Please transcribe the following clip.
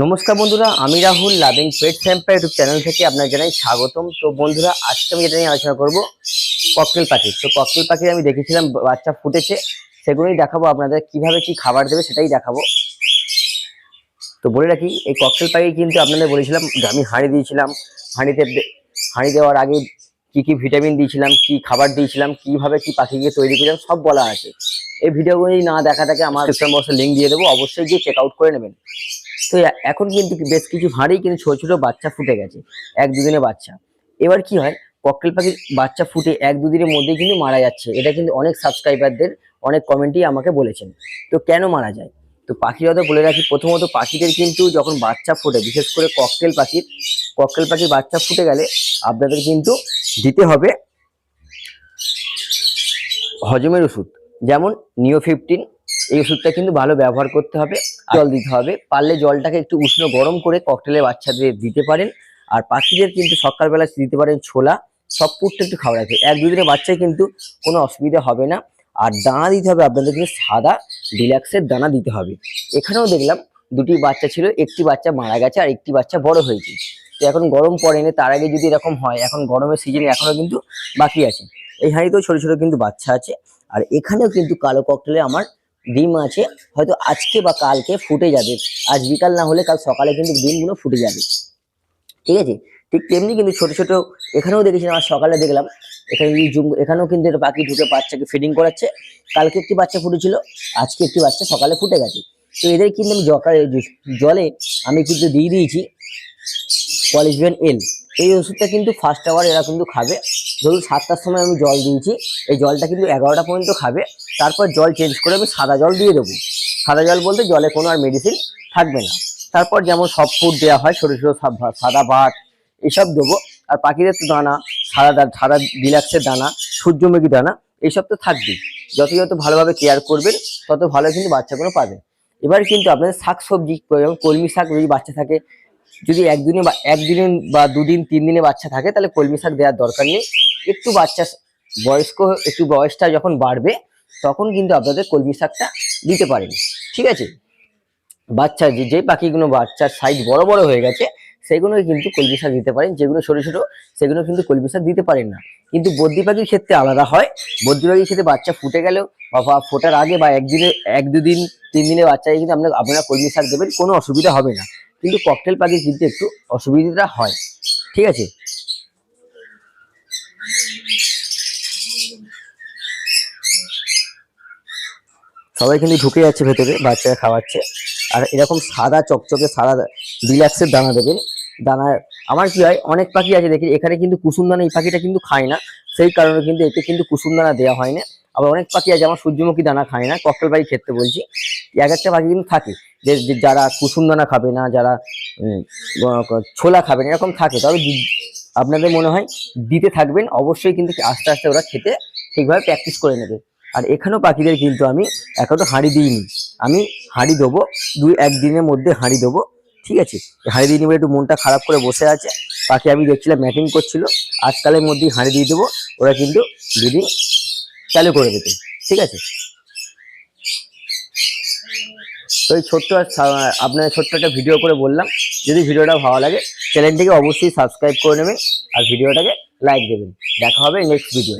নমস্কার বন্ধুরা, আমি রাহুল লাভিং পেট স্যাম্পার ইউটিউব চ্যানেল থেকে আপনার জানাই স্বাগতম। তো বন্ধুরা, আজকে আমি যেটা নিয়ে আলোচনা করব ককটেল পাখি তো ককটেল পাখি আমি দেখেছিলাম, বাচ্চা ফুটেছে, সেগুলোই দেখাবো আপনাদের, কীভাবে কি খাবার দেবে সেটাই দেখাবো। তো বলে রাখি, এই ককটেল পাখি কিন্তু আপনাদের বলেছিলাম আমি হাঁড়ি দিয়েছিলাম, হাঁড়িতে হাঁড়ি দেওয়ার আগে কি কি ভিটামিন দিয়েছিলাম, কি খাবার দিয়েছিলাম, কীভাবে কি পাখিকে তৈরি করেছিলাম সব বলা আছে। এই ভিডিওগুলি না দেখা থাকে, আমার বক্সে লিঙ্ক দিয়ে দেবো, অবশ্যই গিয়ে চেক আউট করে নেবেন। তো এখন কিন্তু বেশ কিছু হাঁড়ি কিন্তু ছোট ছোট বাচ্চা ফুটে গেছে, এক দুদিনের বাচ্চা। এবার কি হয় ককটেল পাখির বাচ্চা ফুটে এক দুদিনের মধ্যে কিন্তু মারা যাচ্ছে। এটা কিন্তু অনেক সাবস্ক্রাইবারদের অনেক কমেন্টই আমাকে বলেছেন। তো কেন মারা যায়? তো পাখিরা তো বলে রাখি, প্রথমত পাখিদের কিন্তু যখন বাচ্চা ফুটে, বিশেষ করে ককটেল পাখির ককটেল পাখির বাচ্চা ফুটে গেলে আপনাদের কিন্তু দিতে হবে হজমের ওষুধ। যেমন নিও ফিফটিন এই ওষুধটা কিন্তু ভালো ব্যবহার করতে হবে, জল দিতে হবে। পারলে জলটাকে একটু উষ্ণ গরম করে ককটেলের বাচ্চাদের দিতে পারেন। আর পাখিদের কিন্তু সকালবেলা দিতে পারেন ছোলা। সব পুটটা একটু খাওয়া রাখবে এক দুদিনের বাচ্চায় কিন্তু কোনো অসুবিধা হবে না। আর দানা দিতে হবে, আপনাদের কিন্তু সাদা ডিলাক্সের দানা দিতে হবে। এখানেও দেখলাম দুটি বাচ্চা ছিল, একটি বাচ্চা মারা গেছে আর একটি বাচ্চা বড় হয়েছে। তো এখন গরম পড়েনি, তার আগে যদি এরকম হয়, এখন গরমের সিজনে এখনও কিন্তু বাকি আছে। এই হাঁড়িতেও ছোটো ছোটো কিন্তু বাচ্চা আছে। আর এখানেও কিন্তু কালো ককটেলে আমার ডিম আছে, হয়তো আজকে বা কালকে ফুটে যাবে। আজ বিকাল না হলে কাল সকালে কিন্তু ডিমগুলো ফুটে যাবে। ঠিক আছে? ঠিক তেমনি কিন্তু ছোট ছোট, এখানেও দেখেছিলাম আর সকালে দেখলাম, এখানে জুম- এখানেও কিন্তু একটা পাখি ঢুকে বাচ্চাকে ফিডিং করাচ্ছে। কালকে একটি বাচ্চা ফুটেছিল, আজকে একটি বাচ্চা সকালে ফুটে গেছে। তো এদের কিন্তু আমি জলে আমি কিন্তু দিয়ে দিয়েছি। পলিসভেন এল এই ওষুধটা কিন্তু ফার্স্ট আওয়ার এরা কিন্তু খাবে। ধরুন সাতটার সময় আমি জল দিয়েছি, এই জলটা কিন্তু এগারোটা পর্যন্ত খাবে। তারপর জল চেঞ্জ করে আমি সাদা জল দিয়ে দেবো। সাদা জল বলতে জলে কোনো আর মেডিসিন থাকবে না। তারপর যেমন সব ফুড দেওয়া হয় ছোটো ছোটো সাদা ভাত, এসব দেবো। আর পাখিদের তো দানা, সাদা সাদা ডিলাক্সের দানা, সূর্যমুখী দানা এইসব তো থাকবেই। যত যত ভালোভাবে কেয়ার করবেন, তত ভালো কিন্তু বাচ্চাগুলো পাবেন এবার কিন্তু আপনাদের শাক সবজি কলমি শাক যদি বাচ্চা থাকে যদি একদিনে বা একদিনে বা দুদিন তিন দিনে বাচ্চা থাকে, তাহলে কলমি শাক দেওয়ার দরকার নেই। একটু বাচ্চা বয়স্ক একটু বয়সটা যখন বাড়বে, তখন কিন্তু আপনাদের কলমি শাকটা দিতে পারেন। ঠিক আছে? বাচ্চা যে যে পাখিগুলো বাচ্চার সাইজ বড় বড় হয়ে গেছে সেগুলো কিন্তু কলমি শাক দিতে পারেন। যেগুলো ছোটো ছোটো, সেগুলো কিন্তু কলমি শাক দিতে পারেন না। কিন্তু বদ্রি পাখির ক্ষেত্রে আলাদা হয়। বদ্রি পাখির ক্ষেত্রে বাচ্চা ফুটে গেলেও বা ফোটার আগে বা একদিনে এক দুদিন, তিন দিনের বাচ্চাকে কিন্তু আপনার আপনারা কলমি শাক দেবেন, কোনো অসুবিধা হবে না। কিন্তু ককটেল পাখি কিন্তু একটু অসুবিধাটা হয়। ঠিক আছে? সবাই কিন্তু ঢুকে যাচ্ছে ভেতরে, বাচ্চারা খাওয়াচ্ছে। আর এরকম সাদা চকচকে, সাদা ডিলাক্সের দানা দেবেন দানা আমার কি হয়, অনেক পাখি আছে দেখি, এখানে কিন্তু কুসুম দানা এই পাখিটা কিন্তু খায় না। সেই কারণে কিন্তু এতে কিন্তু কুসুম দানা দেওয়া হয় না আবার অনেক পাখি আছে, আমার সূর্যমুখী দানা খায় না ককটেল পাখি ক্ষেত্রে বলছি। এক একটা পাখি কিন্তু থাকে, যে যারা কুসুম দানা খাবে না, যারা ছোলা খাবে না, এরকম থাকে। তবে আপনাদের মনে হয় দিতে থাকবেন, অবশ্যই কিন্তু আস্তে আস্তে ওরা খেতে ঠিকভাবে প্র্যাকটিস করে নেবে। আর এখানেও পাখিদের কিন্তু আমি এখনও হাঁড়ি দিইনি। আমি হাঁড়ি দেবো দুই একদিনের মধ্যে হাঁড়ি দেবো ঠিক আছে? হাঁড়ি দিয়ে নিবে, একটু মনটা খারাপ করে বসে আছে। পাখি আমি দেখছিলাম ম্যাটিং করছিল। আজকালের মধ্যেই হাঁড়ি দিয়ে দেবো, ওরা কিন্তু দুদিন চালু করে দিতে। ঠিক আছে? তো এই ছোট্ট আপনার ছোট্ট একটা ভিডিও করে বললাম। যদি ভিডিওটা ভালো লাগে চ্যানেলটিকে অবশ্যই সাবস্ক্রাইব করে নেবেন আর ভিডিওটাকে লাইক দেবেন। দেখা হবে নেক্সট ভিডিও